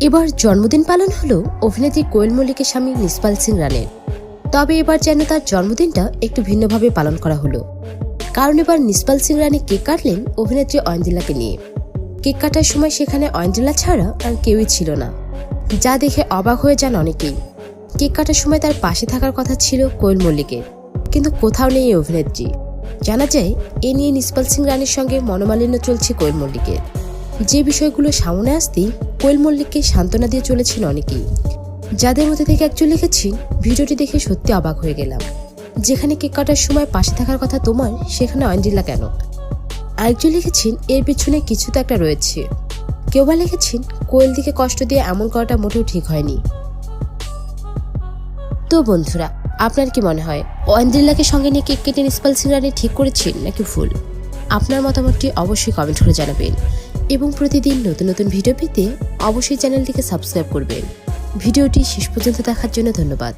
এবার জন্মদিন পালন হলো অভিনেত্রী কোয়েল মল্লিকের স্বামী নিসপাল সিং রানের। তবে এবার যেন তার জন্মদিনটা একটু ভিন্নভাবে পালন করা হলো। কারণ এবার নিসপাল সিং রানী কেক কাটলেন অভিনেত্রী অয়ন্দিলাকে নিয়ে। কেক কাটার সময় সেখানে অয়ন্দিলা ছাড়া আর কেউই ছিল না। যা দেখে অবাক হয়ে যান অনেকেই। কেক কাটার সময় তার পাশে থাকার কথা ছিল কোয়েল মল্লিকের। কিন্তু কোথাও নেই অভিনেত্রী। জানা যায়, এ নিয়ে নিসপাল সিং রানীর সঙ্গে মনোমালিন্য চলছে কোয়েল মল্লিকের। যে বিষয়গুলো সামনে আসতেই কোয়েল মল্লিককে সান্ত্বনা দিয়ে চলেছেন অনেকেই। যাদের মধ্যে থেকে একজন লিখেছেন ভিডিওটি দেখে সত্যি অবাক হয়ে গেলাম। যেখানে কেক কাটার সময় পাশে থাকার কথা তোমার, সেখানে অঞ্জিলা কেন? আরেকজন লিখেছেন, এর পেছনে কিছু তো একটা রয়েছে। কেউ বা লিখেছেন, কোয়েল দিকে কষ্ট দিয়ে এমন করাটা মোটেও ঠিক হয়নি। তো বন্ধুরা আপনার কি মনে হয়? ওয়ান্দ্রিল্লাকে সঙ্গে নিয়ে কেক কেটে নিষ্পাল সিনারি ঠিক করেছেন নাকি ভুল? আপনার মতামতটি অবশ্যই কমেন্ট করে জানাবেন। এবং প্রতিদিন নতুন নতুন ভিডিও পেতে অবশ্যই চ্যানেলটিকে সাবস্ক্রাইব করবেন। ভিডিওটি শেষ পর্যন্ত দেখার জন্য ধন্যবাদ।